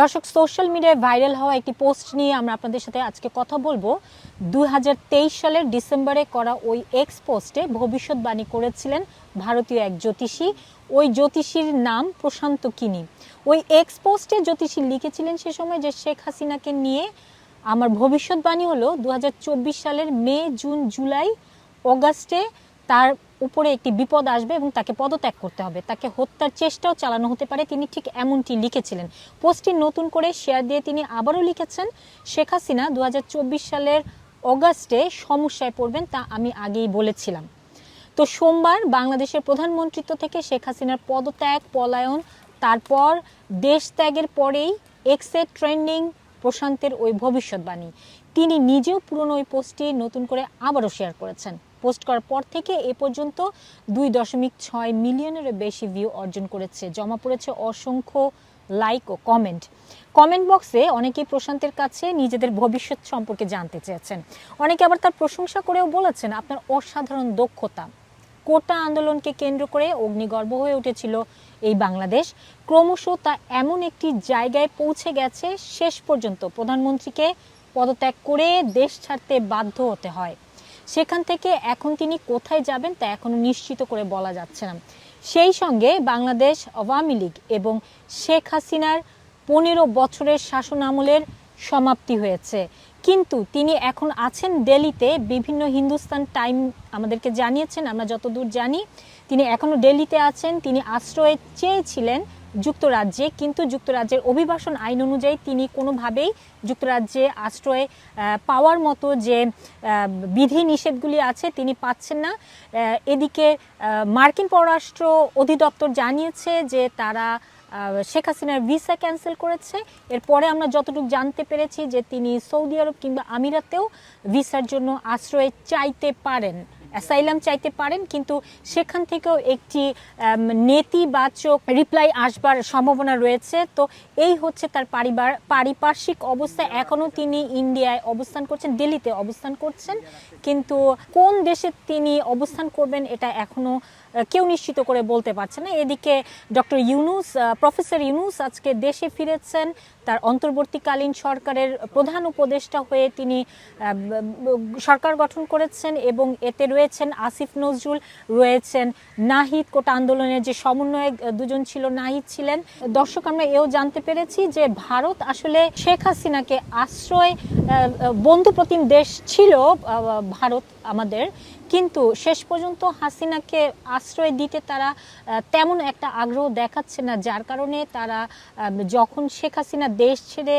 দর্শক সোশ্যাল মিডিয়ায় ভাইরাল হওয়া একটি পোস্ট নিয়ে আমরা আপনাদের সাথে আজকে কথা বলব। দুই হাজার তেইশ সালের ডিসেম্বরে করা ওই এক্স পোস্টে ভবিষ্যৎবাণী করেছিলেন ভারতীয় এক জ্যোতিষী। ওই জ্যোতিষীর নাম প্রশান্ত কিনি। ওই এক্স পোস্টে জ্যোতিষী লিখেছিলেন সে সময় যে শেখ হাসিনাকে নিয়ে আমার ভবিষ্যৎবাণী হলো দু হাজার চব্বিশ সালের মে, জুন, জুলাই, অগাস্টে তার উপরে একটি বিপদ আসবে এবং তাকে পদত্যাগ করতে হবে। তাকে হত্যার চেষ্টাও চালানো হতে পারে। তিনি ঠিক এমনটি লিখেছিলেন। পোস্টটি নতুন করে শেয়ার দিয়ে তিনি আবারও লিখেছেন, শেখ হাসিনা দু হাজার চব্বিশ সালের অগাস্টে সমস্যায় পড়বেন তা আমি আগেই বলেছিলাম। তো সোমবার বাংলাদেশের প্রধানমন্ত্রিত্ব থেকে শেখ হাসিনার পদত্যাগ, পলায়ন, তারপর দেশ ত্যাগের পরেই এক্সে ট্রেন্ডিং প্রশান্তের ওই ভবিষ্যৎবাণী। তিনি নিজেও পুরনো ওই পোস্টটি নতুন করে আবারও শেয়ার করেছেন। পোস্ট করার পর থেকে এ পর্যন্ত দুই দশমিক ছয় মিলিয়নেরও বেশি ভিউ অর্জন করেছে। জমা পড়েছে অসংখ্য লাইক ও কমেন্ট কমেন্ট বক্সে অনেকেই প্রশান্তের কাছে নিজেদের ভবিষ্যৎ সম্পর্কে জানতে চেয়েছেন। অনেকে আবার তার প্রশংসা করেও বলেছেন, আপনার অসাধারণ দক্ষতা। কোটা আন্দোলনকে কেন্দ্র করে অগ্নিগর্ভ হয়ে উঠেছিল এই বাংলাদেশ। ক্রমশ তা এমন একটি জায়গায় পৌঁছে গেছে, শেষ পর্যন্ত প্রধানমন্ত্রীকে পদত্যাগ করে দেশ ছাড়তে বাধ্য হতে হয়। সেখান থেকে এখন তিনি কোথায় যাবেন তা এখনও নিশ্চিত করে বলা যাচ্ছে না। সেই সঙ্গে বাংলাদেশ আওয়ামী লীগ এবং শেখ হাসিনার পনেরো বছরের শাসন আমলের সমাপ্তি হয়েছে। কিন্তু তিনি এখন আছেন দিল্লিতে। বিভিন্ন হিন্দুস্তান টাইম আমাদেরকে জানিয়েছেন, আমরা যতদূর জানি, তিনি এখনও দিল্লিতে আছেন। তিনি আশ্রয় চেয়েছিলেন যুক্তরাজ্যে, কিন্তু যুক্তরাজ্যের অভিবাসন আইন অনুযায়ী তিনি কোনোভাবেই যুক্তরাজ্যে আশ্রয় পাওয়ার মতো যে বিধি নিষেধগুলি আছে তিনি পাচ্ছেন না। এদিকে মার্কিন পররাষ্ট্র অধিদপ্তর জানিয়েছে যে তারা শেখ হাসিনার ভিসা ক্যান্সেল করেছে। এরপরে আমরা যতটুকু জানতে পেরেছি যে তিনি সৌদি আরব কিংবা আমিরাতেও ভিসার জন্য আশ্রয় চাইতে পারেন। অ্যাসাইলাম চাইতে পারেন, কিন্তু সেখান থেকেও একটি নেতিবাচক রিপ্লাই আসবার সম্ভাবনা রয়েছে। তো এই হচ্ছে তার পারিবার, পারিপার্শ্বিক অবস্থা। এখনও তিনি ইন্ডিয়ায় অবস্থান করছেন, দিল্লিতে অবস্থান করছেন। কিন্তু কোন দেশে তিনি অবস্থান করবেন, এটা এখনও কেউ নিশ্চিত করে বলতে পারছে না। এদিকে ডক্টর ইউনুস প্রফেসর ইউনুস আজকে দেশে ফিরেছেন। তার অন্তর্বর্তীকালীন সরকারের প্রধান উপদেষ্টা হয়ে তিনি সরকার গঠন করেছেন এবং এতে রয়েছেন আসিফ নজরুল, রয়েছেন নাহিদ। কোটা আন্দোলনের যে সমন্বয়ক দুজন ছিল, নাহিদ ছিলেন। দর্শক, আমরা এও জানতে পেরেছি যে ভারত আসলে শেখ হাসিনাকে আশ্রয় বন্ধুপ্রতিম দেশ ছিল ভারত আমাদের। কিন্তু শেষ পর্যন্ত হাসিনাকে আশ্রয় দিতে তারা তেমন একটা আগ্রহ দেখাচ্ছে না, যার কারণে তারা যখন শেখ হাসিনা দেশ ছেড়ে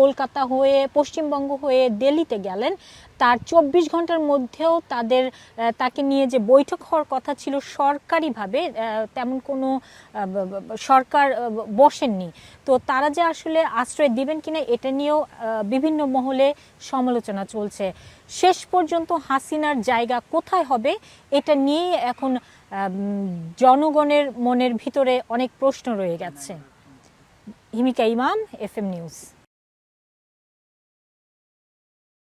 কলকাতা হয়ে, পশ্চিমবঙ্গ হয়ে দিল্লিতে গেলেন তার চব্বিশ ঘণ্টার মধ্যেও তাদের তাকে নিয়ে যে বৈঠক হওয়ার কথা ছিল সরকারিভাবে তেমন কোনো সরকার বসেননি। তো তারা যে আসলে আশ্রয় দিবেন কিনা এটা নিয়েও বিভিন্ন মহলে সমালোচনা চলছে। শেষ পর্যন্ত হাসিনার জায়গা কোথায় হবে এটা নিয়ে এখন জনগণের মনের ভিতরে অনেক প্রশ্ন রয়ে গেছে। হিমিকা ইমাম এফ এম নিউজ।